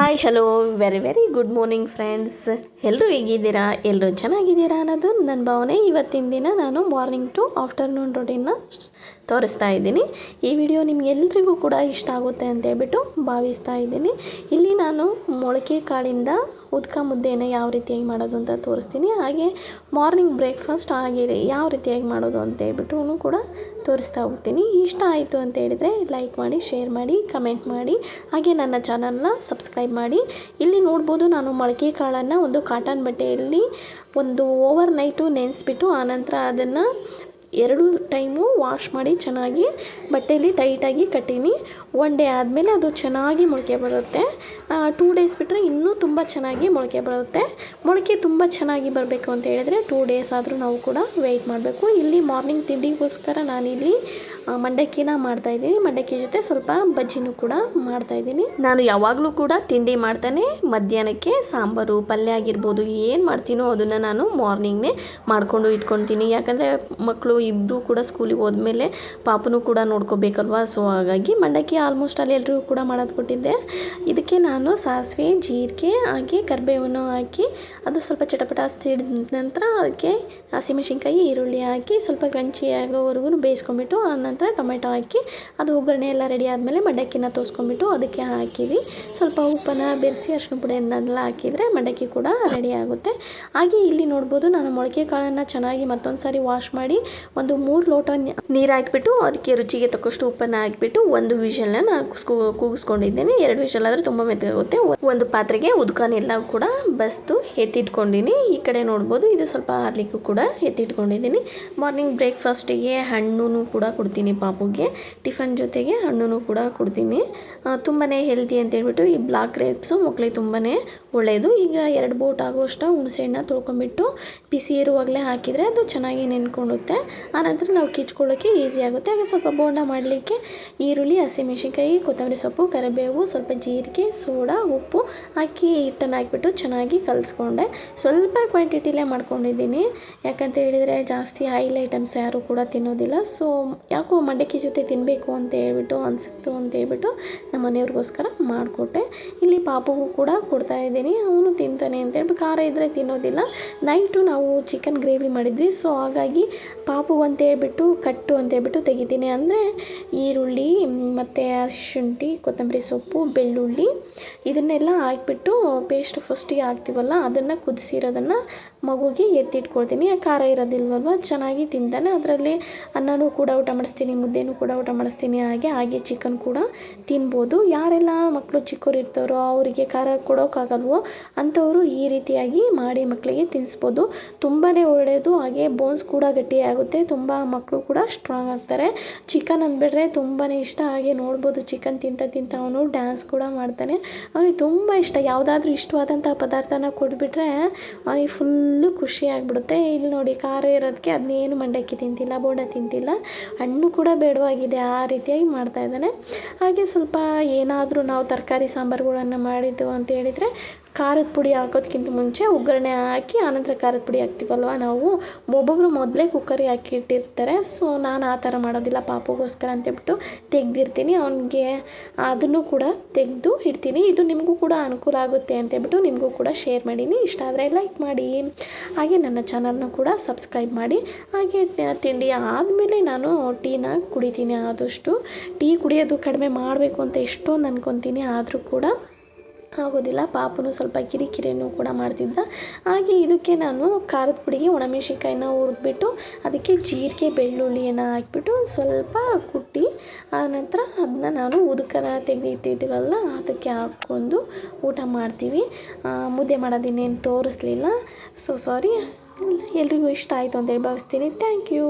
Hello very very good morning friends ಎಲ್ಲರೂ ಹೇಗಿದ್ದೀರಾ? ಎಲ್ಲರೂ ಚೆನ್ನಾಗಿದ್ದೀರಾ ಅನ್ನೋದು ನನ್ನ ಭಾವನೆ. ಇವತ್ತಿನ ದಿನ ನಾನು ಮಾರ್ನಿಂಗ್ ಟು ಆಫ್ಟರ್ನೂನ್ ರೊಟೀನ್ನ ತೋರಿಸ್ತಾ ಇದ್ದೀನಿ. ಈ ವಿಡಿಯೋ ನಿಮ್ಗೆಲ್ರಿಗೂ ಕೂಡ ಇಷ್ಟ ಆಗುತ್ತೆ ಅಂತ ಹೇಳ್ಬಿಟ್ಟು ಭಾವಿಸ್ತಾ ಇದ್ದೀನಿ. ಇಲ್ಲಿ ನಾನು ಮೊಳಕೆ ಕಾಳಿಂದ ಉದ್ಕ ಮುದ್ದೆನ ಯಾವ ರೀತಿಯಾಗಿ ಮಾಡೋದು ಅಂತ ತೋರಿಸ್ತೀನಿ. ಹಾಗೆ ಮಾರ್ನಿಂಗ್ ಬ್ರೇಕ್ಫಾಸ್ಟ್ ಹಾಗೆ ಯಾವ ರೀತಿಯಾಗಿ ಮಾಡೋದು ಅಂತ ಹೇಳ್ಬಿಟ್ಟು ಕೂಡ ತೋರಿಸ್ತಾ ಹೋಗ್ತೀನಿ. ಇಷ್ಟ ಆಯಿತು ಅಂತ ಹೇಳಿದರೆ ಲೈಕ್ ಮಾಡಿ ಶೇರ್ ಮಾಡಿ ಕಮೆಂಟ್ ಮಾಡಿ. ಹಾಗೆ ನನ್ನ ಚಾನಲ್ನ ಸಬ್ಸ್ಕ್ರೈಬ್ ಮಾಡಿ. ಇಲ್ಲಿ ನೋಡ್ಬೋದು ನಾನು ಮೊಳಕೆ ಕಾಳನ್ನು ಒಂದು ಕಾಟನ್ ಬಟ್ಟೆಯಲ್ಲಿ ಒಂದು ಓವರ್ ನೈಟು ನೆನೆಸ್ಬಿಟ್ಟು ಆನಂತರ ಅದನ್ನು ಎರಡು ಟೈಮು ವಾಶ್ ಮಾಡಿ ಚೆನ್ನಾಗಿ ಬಟ್ಟೆಯಲ್ಲಿ ಟೈಟಾಗಿ ಕಟ್ಟೀನಿ. ಒನ್ ಡೇ ಆದಮೇಲೆ ಅದು ಚೆನ್ನಾಗಿ ಮೊಳಕೆ ಬರುತ್ತೆ. ಟೂ ಡೇಸ್ ಬಿಟ್ಟರೆ ಇನ್ನೂ ತುಂಬ ಚೆನ್ನಾಗಿ ಮೊಳಕೆ ಬರುತ್ತೆ. ಮೊಳಕೆ ತುಂಬ ಚೆನ್ನಾಗಿ ಬರಬೇಕು ಅಂತ ಹೇಳಿದ್ರೆ ಟೂ ಡೇಸ್ ಆದರೂ ನಾವು ಕೂಡ ವೆಯ್ಟ್ ಮಾಡಬೇಕು. ಇಲ್ಲಿ ಮಾರ್ನಿಂಗ್ ತಿಂಡಿಗೋಸ್ಕರ ನಾನಿಲ್ಲಿ ಮಂಡಕ್ಕಿನ ಮಾಡ್ತಾಯಿದ್ದೀನಿ ಮಂಡಕ್ಕಿ ಜೊತೆ ಸ್ವಲ್ಪ ಬಜ್ಜಿನೂ ಕೂಡ ಮಾಡ್ತಾಯಿದ್ದೀನಿ ನಾನು ಯಾವಾಗಲೂ ಕೂಡ ತಿಂಡಿ ಮಾಡ್ತಾನೆ. ಮಧ್ಯಾಹ್ನಕ್ಕೆ ಸಾಂಬಾರು, ಪಲ್ಯ ಆಗಿರ್ಬೋದು, ಏನು ಮಾಡ್ತೀನೋ ಅದನ್ನು ನಾನು ಮಾರ್ನಿಂಗ್ನೇ ಮಾಡಿಕೊಂಡು ಇಟ್ಕೊತೀನಿ ಯಾಕಂದರೆ ಮಕ್ಕಳು ಇಬ್ಬರು ಕೂಡ ಸ್ಕೂಲಿಗೆ ಹೋದ್ಮೇಲೆ ಪಾಪನೂ ಕೂಡ ನೋಡ್ಕೋಬೇಕಲ್ವಾ? ಸೊ, ಹಾಗಾಗಿ ಮಂಡಕ್ಕಿ ಆಲ್ಮೋಸ್ಟ್ ಅಲ್ಲಿ ಎಲ್ಲರಿಗೂ ಕೂಡ ಮಾಡೋದು ಕೊಟ್ಟಿದ್ದೆ. ಇದಕ್ಕೆ ನಾನು ಸಾಸಿವೆ, ಜೀರಿಗೆ ಹಾಕಿ ಕರಿಬೇವನ್ನು ಹಾಕಿ, ಅದು ಸ್ವಲ್ಪ ಚಟಪಟ ಸಿಡಿದ ನಂತರ ಅದಕ್ಕೆ ಹಸಿಮೆಣಸಿನ್ಕಾಯಿ, ಈರುಳ್ಳಿ ಹಾಕಿ ಸ್ವಲ್ಪ ಕ್ರಂಚಿ ಆಗೋವರೆಗೂ ಬೇಯಿಸ್ಕೊಂಬಿಟ್ಟು ನಂತರ ಟೊಮೆಟೊ ಹಾಕಿ ಅದು ಒಗ್ಗರಣೆ ಎಲ್ಲ ರೆಡಿ ಆದಮೇಲೆ ಮಡಕ್ಕಿನ ತೋರಿಸ್ಕೊಂಬಿಟ್ಟು ಅದಕ್ಕೆ ಹಾಕಿವಿ ಸ್ವಲ್ಪ ಉಪ್ಪನ್ನು ಬೆರೆಸಿ ಅರ್ಶಿನ ಪುಡಿಯನ್ನೆಲ್ಲ ಹಾಕಿದರೆ ಮಂಡಕ್ಕಿ ಕೂಡ ರೆಡಿ ಆಗುತ್ತೆ. ಹಾಗೆ ಇಲ್ಲಿ ನೋಡ್ಬೋದು ನಾನು ಮೊಳಕೆ ಕಾಳನ್ನು ಚೆನ್ನಾಗಿ ಮತ್ತೊಂದು ಸಾರಿ ವಾಶ್ ಮಾಡಿ ಒಂದು ಮೂರು ಲೋಟ ನೀರು ಹಾಕಿಬಿಟ್ಟು ಅದಕ್ಕೆ ರುಚಿಗೆ ತಕ್ಕಷ್ಟು ಉಪ್ಪನ್ನು ಹಾಕಿಬಿಟ್ಟು ಒಂದು ವಿಷಲ್ನ ನಾನು ಕೂಗಿಸ್ಕೊಂಡಿದ್ದೀನಿ. ಎರಡು ವಿಷಲ್ ಆದರೆ ತುಂಬ ಮೆತ್ತಾಗುತ್ತೆ ಒಂದು ಪಾತ್ರೆಗೆ ಉದ್ಕಾನೆಲ್ಲ ಕೂಡ ಬಸ್ತು ಎತ್ತಿಟ್ಕೊಂಡಿನಿ. ಈ ಕಡೆ ನೋಡ್ಬೋದು ಇದು ಸ್ವಲ್ಪ ಹಾರ್ಲಿಕ್ಕೂ ಕೂಡ ಎತ್ತಿಟ್ಕೊಂಡಿದ್ದೀನಿ. ಮಾರ್ನಿಂಗ್ ಬ್ರೇಕ್ಫಾಸ್ಟಿಗೆ ಹಣ್ಣು ಕೂಡ ಕೊಡ್ತೀನಿ. ಪಾಪುಗೆ ಟಿಫನ್ ಜೊತೆಗೆ ಹಣ್ಣು ಕೂಡ ಕೊಡ್ತೀನಿ. ತುಂಬಾ ಹೆಲ್ತಿ ಅಂತ ಹೇಳ್ಬಿಟ್ಟು ಈ ಬ್ಲಾಕ್ ಗ್ರೇಪ್ಸು ಮಕ್ಕಳಿಗೆ ತುಂಬಾ ಒಳ್ಳೆಯದು ಈಗ ಎರಡು ಬೋಟ್ ಆಗುವಷ್ಟು ಹುಣಸೆಹಣ್ಣ ತೊಳ್ಕೊಂಬಿಟ್ಟು ಬಿಸಿ ಇರುವಾಗಲೇ ಹಾಕಿದರೆ ಅದು ಚೆನ್ನಾಗಿ ನೆನ್ಕೊಳ್ಳುತ್ತೆ ಆನಂತರ ನಾವು ಕಿಚ್ಕೊಳ್ಳೋಕ್ಕೆ ಈಸಿ ಆಗುತ್ತೆ. ಹಾಗೆ ಸ್ವಲ್ಪ ಬೋಂಡ ಮಾಡಲಿಕ್ಕೆ ಈರುಳ್ಳಿ, ಹಸಿಮೆಣಸಿನ್ಕಾಯಿ, ಕೊತ್ತಂಬರಿ ಸೊಪ್ಪು, ಕರಿಬೇವು, ಸ್ವಲ್ಪ ಜೀರಿಗೆ, ಸೋಡಾ, ಉಪ್ಪು ಹಾಕಿ ಹಿಟ್ಟನ್ನು ಹಾಕಿಬಿಟ್ಟು ಚೆನ್ನಾಗಿ ಕಲಿಸ್ಕೊಂಡೆ. ಸ್ವಲ್ಪ ಕ್ವಾಂಟಿಟಿಲೇ ಮಾಡ್ಕೊಂಡಿದ್ದೀನಿ. ಯಾಕಂತ ಹೇಳಿದರೆ ಜಾಸ್ತಿ ಆಯಿಲ್ ಐಟಮ್ಸ್ ಯಾರೂ ಕೂಡ ತಿನ್ನೋದಿಲ್ಲ. ಸೊ ಯಾಕೋ ಮಂಡಕ್ಕಿ ಜೊತೆ ತಿನ್ನಬೇಕು ಅಂತ ಹೇಳ್ಬಿಟ್ಟು ಅನಿಸ್ತು ಅಂತ ಹೇಳ್ಬಿಟ್ಟು ನಮ್ಮ ಮನೆಯವ್ರಿಗೋಸ್ಕರ ಮಾಡಿಕೊಟ್ಟೆ. ಇಲ್ಲಿ ಪಾಪಗೂ ಕೂಡ ಕೊಡ್ತಾ ಇದ್ದೀನಿ. ಅವನು ತಿಂತಾನೆ ಅಂತ ಹೇಳ್ಬಿಟ್ಟು ಖಾರ ಇದ್ದರೆ ತಿನ್ನೋದಿಲ್ಲ. ನೈಟು ನಾವು ಚಿಕನ್ ಗ್ರೇವಿ ಮಾಡಿದ್ವಿ. ಸೊ ಹಾಗಾಗಿ ಪಾಪು ಅಂತ ಹೇಳ್ಬಿಟ್ಟು ಕಟ್ಟು ಅಂತ ಹೇಳ್ಬಿಟ್ಟು ತೆಗಿತೀನಿ. ಅಂದರೆ ಈರುಳ್ಳಿ, ಮತ್ತು ಶುಂಠಿ, ಕೊತ್ತಂಬರಿ ಸೊಪ್ಪು, ಬೆಳ್ಳುಳ್ಳಿ ಇದನ್ನೆಲ್ಲ ಹಾಕ್ಬಿಟ್ಟು ಪೇಸ್ಟ್ ಫಸ್ಟಿಗೆ ಹಾಕ್ತೀವಲ್ಲ, ಅದನ್ನು ಕುದಿಸಿರೋದನ್ನು ಮಗುಗೆ ಎತ್ತಿಟ್ಕೊಳ್ತೀನಿ. ಖಾರ ಇರೋದಿಲ್ವಲ್ವ? ಚೆನ್ನಾಗಿ ತಿಂತಾನೆ. ಅದರಲ್ಲಿ ಅನ್ನನೂ ಕೂಡ ಊಟ ಮಾಡಿಸ್ತೀನಿ. ಮುದ್ದೆನೂ ಕೂಡ ಊಟ ಮಾಡಿಸ್ತೀನಿ, ಹಾಗೆ ಹಾಗೆ ಚಿಕನ್ ಕೂಡ ತಿನ್ಬೋದು. ಯಾರೆಲ್ಲ ಮಕ್ಕಳು ಚಿಕ್ಕವ್ರು ಇರ್ತಾರೋ ಅವರಿಗೆ ಖಾರ ಕೊಡೋಕ್ಕಾಗಲ್ವೋ ಅಂಥವರು ಈ ರೀತಿಯಾಗಿ ಮಾಡಿ ಮಕ್ಕಳಿಗೆ ತಿನ್ನಿಸ್ಬೋದು ತುಂಬಾ ಒಳ್ಳೆಯದು ಹಾಗೆ ಬೋನ್ಸ್ ಕೂಡ ಗಟ್ಟಿಯಾಗುತ್ತೆ, ತುಂಬ ಮಕ್ಕಳು ಕೂಡ ಸ್ಟ್ರಾಂಗ್ ಆಗ್ತಾರೆ. ಚಿಕನ್ ಅಂದ್ಬಿಟ್ರೆ ತುಂಬಾ ಇಷ್ಟ, ಹಾಗೆ ನೋಡ್ಬೋದು ಚಿಕನ್ ತಿಂತ ತಿಂತ ಅವನು ಡ್ಯಾನ್ಸ್ ಕೂಡ ಮಾಡ್ತಾನೆ. ಅವನಿಗೆ ತುಂಬ ಇಷ್ಟ, ಯಾವುದಾದ್ರೂ ಇಷ್ಟವಾದಂಥ ಪದಾರ್ಥನ ಕೊಟ್ಬಿಟ್ರೆ ಅವನಿಗೆ ಫುಲ್ಲು ಖುಷಿ ಆಗಿಬಿಡುತ್ತೆ. ಇಲ್ಲಿ ನೋಡಿ, ಖಾರ ಇರೋದಕ್ಕೆ ಅದನ್ನೇನು ಮಂಡಕ್ಕಿ ತಿಂತಿಲ್ಲ, ಬೋಂಡ ತಿಂತಿಲ್ಲ, ಹಣ್ಣು ಕೂಡ ಬೇಡವಾಗಿದೆ, ಆ ರೀತಿಯಾಗಿ ಮಾಡ್ತಾ ಇದ್ದಾನೆ. ಹಾಗೆ ಸ್ವಲ್ಪ ಏನಾದರೂ ನಾವು ತರಕಾರಿ ಸಾಂಬಾರುಗಳನ್ನು ಮಾಡಿದ್ದು ಅಂತ ಹೇಳಿದರೆ ಖಾರದ ಪುಡಿ ಹಾಕೋದಕ್ಕಿಂತ ಮುಂಚೆ ಒಗ್ಗರಣೆ ಹಾಕಿ, ಆನಂತರ ಖಾರದ ಪುಡಿ ಹಾಕ್ತೀವಲ್ವ? ನಾವು ಒಬ್ಬೊಬ್ಬರು ಮೊದಲೇ ಕುಕ್ಕರಿಗೆ ಹಾಕಿಟ್ಟಿರ್ತಾರೆ ಸೊ ನಾನು ಆ ಥರ ಮಾಡೋದಿಲ್ಲ. ಪಾಪಗೋಸ್ಕರ ಅಂತೇಳ್ಬಿಟ್ಟು ತೆಗೆದಿರ್ತೀನಿ. ಅವನಿಗೆ ಅದನ್ನು ಕೂಡ ತೆಗೆದು ಇಡ್ತೀನಿ. ಇದು ನಿಮಗೂ ಕೂಡ ಅನುಕೂಲ ಆಗುತ್ತೆ ಅಂತೇಳ್ಬಿಟ್ಟು ನಿಮಗೂ ಕೂಡ ಶೇರ್ ಮಾಡೀನಿ. ಇಷ್ಟ ಆದರೆ ಲೈಕ್ ಮಾಡಿ. ಹಾಗೆ ನನ್ನ ಚಾನಲ್ನ ಕೂಡ ಸಬ್ಸ್ಕ್ರೈಬ್ ಮಾಡಿ. ಹಾಗೆ ತಿಂಡಿ ಆದಮೇಲೆ ನಾನು ಟೀನ ಕುಡಿತೀನಿ ಆದಷ್ಟು. ಟೀ ಕುಡಿಯೋದು ಕಡಿಮೆ ಮಾಡಬೇಕು ಅಂತ ಎಷ್ಟೊಂದು ಅನ್ಕೊತೀನಿ ಆದರೂ ಕೂಡ. ಆಗೋದಿಲ್ಲ. ಪಾಪನು ಸ್ವಲ್ಪ ಕಿರಿಕಿರಿನೂ ಕೂಡ ಮಾಡ್ತಿದ್ದ. ಹಾಗೆ ಇದಕ್ಕೆ ನಾನು ಖಾರದ ಪುಡಿಗೆ ಒಣಮೆಣಸಿನ್ಕಾಯಿನ ಹುರಿದ್ಬಿಟ್ಟು, ಅದಕ್ಕೆ ಜೀರಿಗೆ, ಬೆಳ್ಳುಳ್ಳಿಯನ್ನು ಹಾಕಿಬಿಟ್ಟು ಸ್ವಲ್ಪ ಕುಟ್ಟಿ ಆನಂತರ ಅದನ್ನ ನಾನು ಉದುಕನ ತೆಗೆದಿಟ್ಟಿದ್ದೀವಲ್ಲ ಅದಕ್ಕೆ ಹಾಕ್ಕೊಂಡು ಊಟ ಮಾಡ್ತೀವಿ. ಮುದ್ದೆ ಮಾಡೋದಿನ್ನೇನು ತೋರಿಸ್ಲಿಲ್ಲ. ಸೊ ಸಾರಿ ಎಲ್ರಿಗೂ ಇಷ್ಟ ಆಯಿತು ಅಂತೇಳಿ ಭಾವಿಸ್ತೀನಿ. Thank you